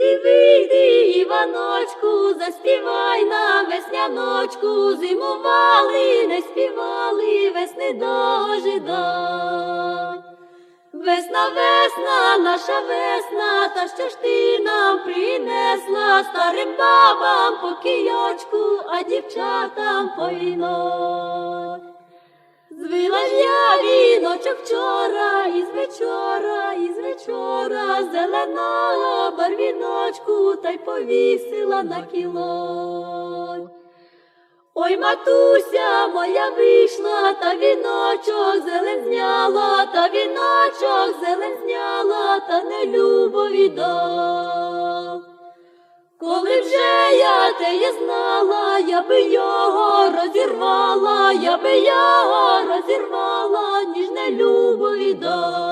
Вийди, вийди, Іваночку, заспівай нам весняночку, зимували, не співали, весни дожидай. Весна, весна, наша весна, та що ж ти нам принесла старим бабам по кійочку, а дівчатам по вінок. Звила ж я віночок із вечора, зеленого барвіночку, та й повісила на кілок. Ой, матуся моя вийшла, та віночок зелен зняла, та віночок зелен зняла, та не любо віддав. Коли вже я теє знала, я би його розірвала, я би його розірвала, ніж не любо віддав.